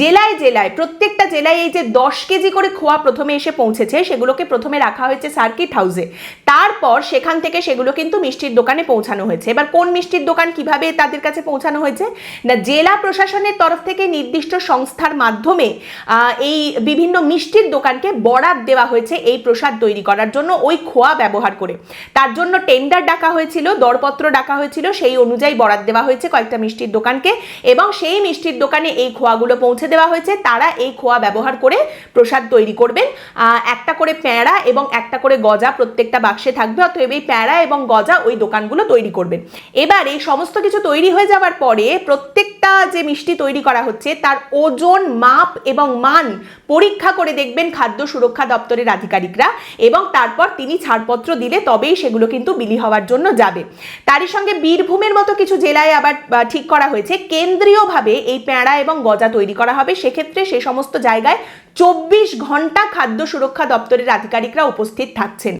জেলায় জেলায়, প্রত্যেকটা জেলায় এই যে দশ কেজি করে খোয়া প্রথমে এসে পৌঁছেছে, সেগুলোকে প্রথমে রাখা হয়েছে সার্কিট হাউসে। তারপর সেখান থেকে সেগুলো কিন্তু মিষ্টির দোকানে পৌঁছানো হয়েছে। এবার কোন মিষ্টির দোকান কীভাবে তাদের কাছে পৌঁছানো হয়েছে? না, জেলা প্রশাসনের তরফ থেকে নির্দিষ্ট সংস্থার মাধ্যমে এই বিভিন্ন মিষ্টির দোকানকে বরাদ দেওয়া হয়েছে এই প্রসাদ তৈরি করার জন্য ওই খোয়া ব্যবহার করে। তার জন্য টেন্ডার ডাকা হয়েছিল, দরপত্র ডাকা হয়েছিল, সেই অনুযায়ী বরাদ দেওয়া হয়েছে কয়েকটা মিষ্টির দোকানকে এবং সেই মিষ্টির দোকানে এই খোয়াগুলো পৌঁছে দেওয়া হয়েছে, তারা এই খোয়া ব্যবহার করে প্রসাদ তৈরি করবেন। একটা করে প্যাঁড়া এবং একটা করে গজা প্রত্যেকটা বাক্সে থাকবে, অতএব এই প্যাঁড়া এবং গজা ওই দোকানগুলো তৈরি করবেন। এবার এই সমস্ত কিছু তৈরি হয়ে যাওয়ার পরে প্রত্যেকটা যে মিষ্টি তৈরি করা হচ্ছে, তার ওজন, মাপ এবং মান পরীক্ষা করে দেখবেন খাদ্য সুরক্ষা দপ্তরের আধিকারিকরা এবং তারপর তিনি ছাড়পত্র দিলে তবেই সেগুলো কিন্তু বিলি হওয়ার জন্য যাবে। তারই সঙ্গে বীরভূমের মতো কিছু জেলায় আবার ঠিক করা হয়েছে। কেন্দ্রীয়ভাবে এই প্যাঁড়া এবং গজা তৈরি করা হবে। সেক্ষেত্রে সে সমস্ত জায়গায় চব্বিশ ঘণ্টা খাদ্য সুরক্ষা দপ্তরের আধিকারিকরা উপস্থিত থাকছেন।